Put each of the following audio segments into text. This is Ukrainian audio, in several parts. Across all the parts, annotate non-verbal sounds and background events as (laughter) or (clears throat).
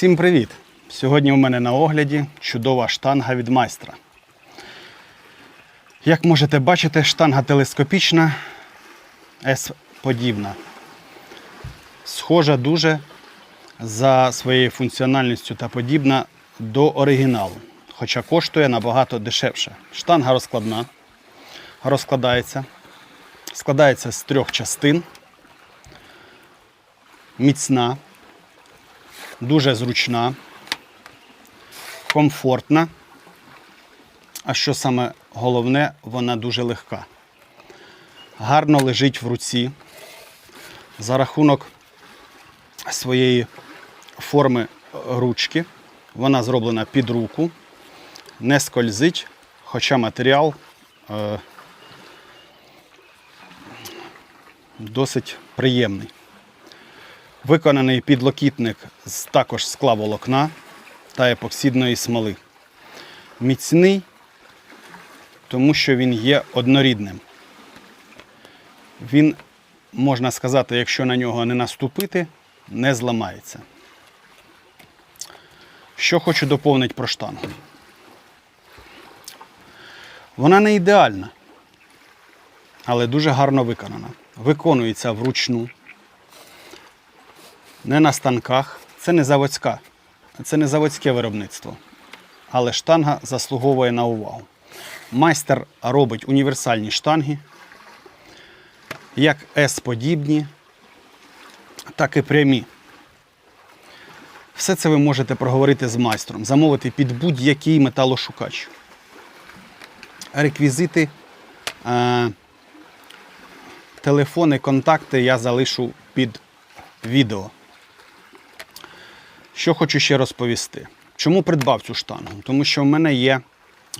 Всім привіт! Сьогодні у мене на огляді чудова штанга від майстра. Як можете бачити, штанга телескопічна, S-подібна. Схожа дуже за своєю функціональністю та подібна до оригіналу, хоча коштує набагато дешевше. Штанга розкладна, розкладається, складається з трьох частин, міцна, дуже зручна, комфортна. А що саме головне, вона дуже легка. Гарно лежить в руці. За рахунок своєї форми ручки. Вона зроблена під руку, не скользить, хоча матеріал е, досить приємний. Виконаний підлокітник з також скла волокна та епоксидної смоли. Міцний, тому що він є однорідним. Він, можна сказати, якщо на нього не наступити, не зламається. Що хочу доповнити про штангу. Вона не ідеальна, але дуже гарно виконана. Виконується вручну, не на станках. Це не заводська, це не заводське виробництво. Але штанга заслуговує на увагу. Майстер робить універсальні штанги, як S-подібні, так і прямі. Все це ви можете проговорити з майстром, замовити під будь-який металошукач. Реквізити, е, телефони, контакти я залишу під відео. Що хочу ще розповісти. Чому придбав цю штангу? Тому що в мене є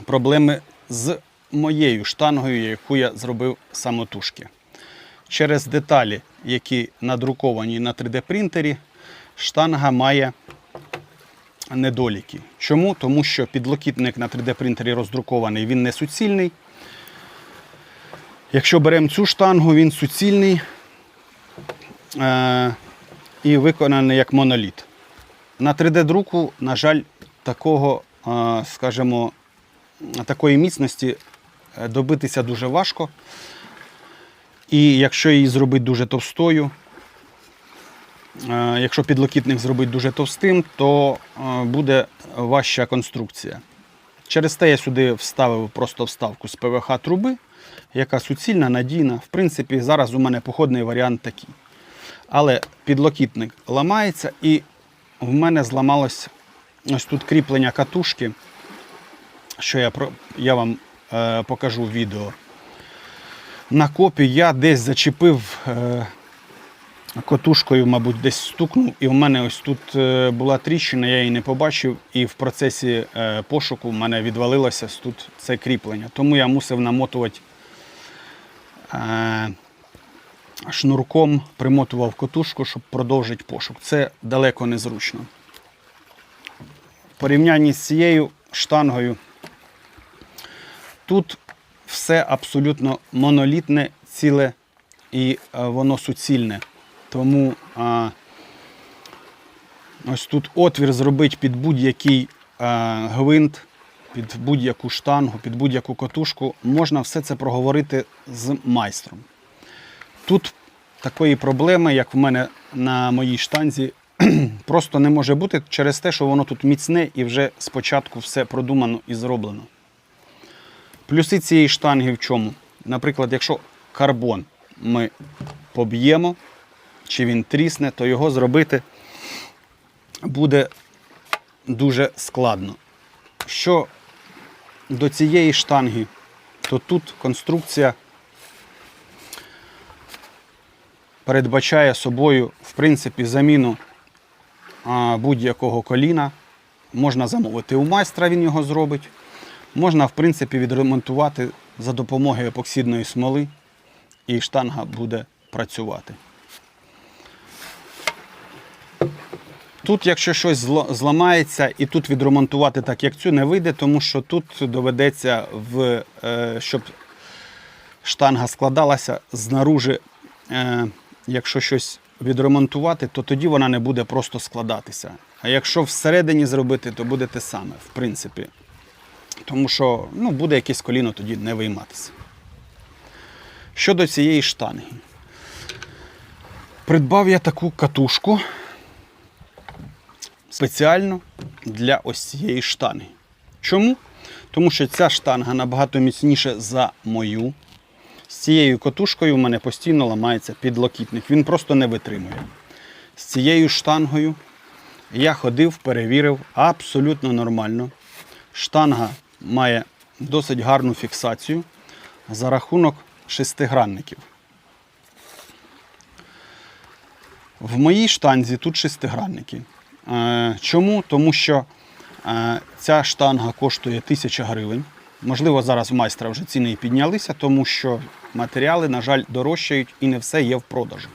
проблеми з моєю штангою, яку я зробив самотужки. Через деталі, які надруковані на 3D-принтері, штанга має недоліки. Чому? Тому що підлокітник на 3D-принтері роздрукований, він не суцільний. Якщо беремо цю штангу, він суцільний е- і виконаний як моноліт. На 3D-друку, на жаль, такого, скажімо, такої міцності е, добитися дуже важко. І якщо її зробити дуже товстою, е, якщо підлокітник зробити дуже товстим, то е, буде важча конструкція. Через те я сюди вставив просто вставку з ПВХ труби, яка суцільна, надійна. В принципі, зараз у мене походний варіант такий. Але підлокітник ламається і в мене зламалось ось тут кріплення катушки, що я, про- я вам е, покажу в відео. На копі я десь зачепив е, котушкою, мабуть, десь стукнув, і в мене ось тут е, була тріщина, я її не побачив, і в процесі е, пошуку в мене відвалилося тут це кріплення. Тому я мусив намотувати е, шнурком, примотував котушку, щоб продовжити пошук. Це далеко не зручно. В порівнянні з цією штангою тут все абсолютно монолітне, ціле і е, воно суцільне. Тому а, ось тут отвір зробити під будь-який е, гвинт, під будь-яку штангу, під будь-яку котушку. Можна все це проговорити з майстром. Тут такої проблеми, як в мене на моїй штанзі, (clears throat) просто не може бути через те, що воно тут міцне і вже спочатку все продумано і зроблено. Плюси цієї штанги в чому? Наприклад, якщо карбон ми поб'ємо, чи він трісне, то його зробити буде дуже складно. Що до цієї штанги, то тут конструкція передбачає собою, в принципі, заміну будь-якого коліна. Можна замовити у майстра, він його зробить. Можна, в принципі, відремонтувати за допомогою епоксидної смоли, і штанга буде працювати. Тут, якщо щось зламається, і тут відремонтувати так, як цю, не вийде, тому що тут доведеться, в, е, щоб штанга складалася знаружи, е, якщо щось відремонтувати, то тоді вона не буде просто складатися. А якщо всередині зробити, то буде те саме, в принципі. Тому що ну, буде якесь коліно тоді не вийматися. Щодо цієї штанги. Придбав я таку катушку спеціально для ось цієї штанги. Чому? Тому що ця штанга набагато міцніша за мою. З цією катушкою в мене постійно ламається підлокітник. Він просто не витримує. З цією штангою я ходив, перевірив абсолютно нормально. Штанга має досить гарну фіксацію за рахунок шестигранників. В моїй штанзі тут шестигранники. Е, Чому? Тому що е, ця штанга коштує 1000 гривень. Можливо, зараз в майстра вже ціни піднялися, тому що матеріали, на жаль, дорожчають і не все є в продажу.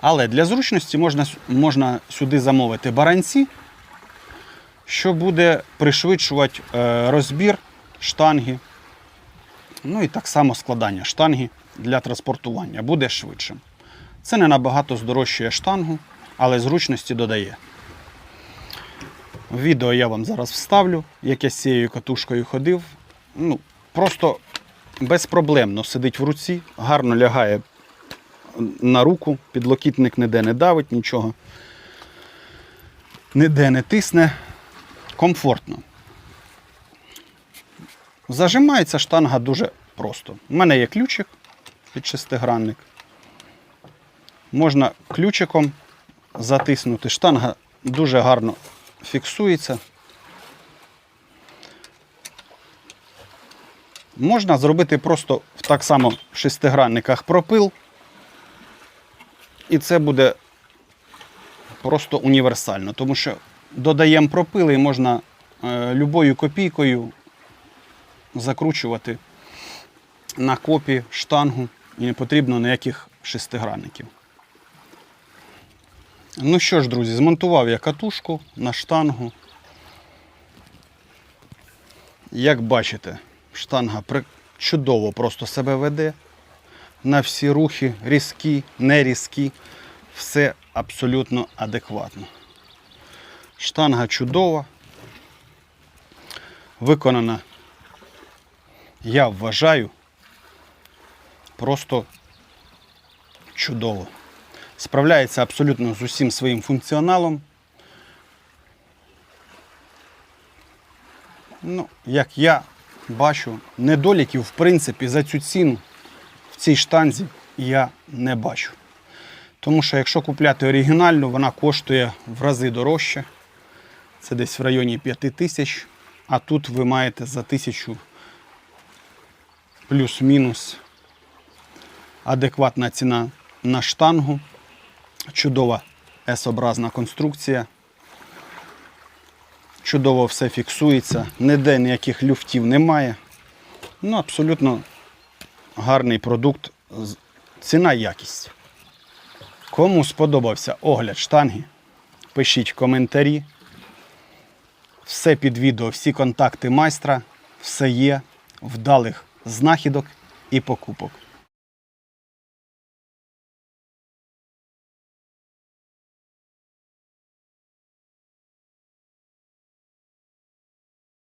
Але для зручності можна, можна сюди замовити баранці, що буде пришвидшувати е, розбір штанги. Ну і так само складання штанги для транспортування буде швидшим. Це не набагато здорожчує штангу, але зручності додає. Відео я вам зараз вставлю, як я з цією катушкою ходив. Ну, просто безпроблемно сидить в руці, гарно лягає на руку, підлокітник ніде не давить нічого. Ніде не тисне. Комфортно. Зажимається штанга дуже просто. У мене є ключик під шестигранник. Можна ключиком затиснути. Штанга дуже гарно фіксується. Можна зробити просто так само в шестигранниках пропил. І це буде просто універсально, тому що додаємо пропили і можна е, любою копійкою закручувати на копі штангу і не потрібно ніяких шестигранників. Ну що ж, друзі, змонтував я катушку на штангу. Як бачите, штанга чудово просто себе веде. На всі рухи, різкі, нерізкі, все абсолютно адекватно. Штанга чудова. Виконана, я вважаю, просто чудово. Справляється абсолютно з усім своїм функціоналом. Ну, як я бачу, недоліків, в принципі, за цю ціну в цій штанзі я не бачу. Тому що якщо купляти оригінальну, вона коштує в рази дорожче. Це десь в районі 5 тисяч, а тут ви маєте за тисячу плюс-мінус адекватна ціна на штангу. Чудова S-образна конструкція. Чудово все фіксується, ніде ніяких люфтів немає. Ну, абсолютно гарний продукт. Ціна якість. Кому сподобався огляд штанги, пишіть коментарі. Все під відео, всі контакти майстра, все є, вдалих знахідок і покупок.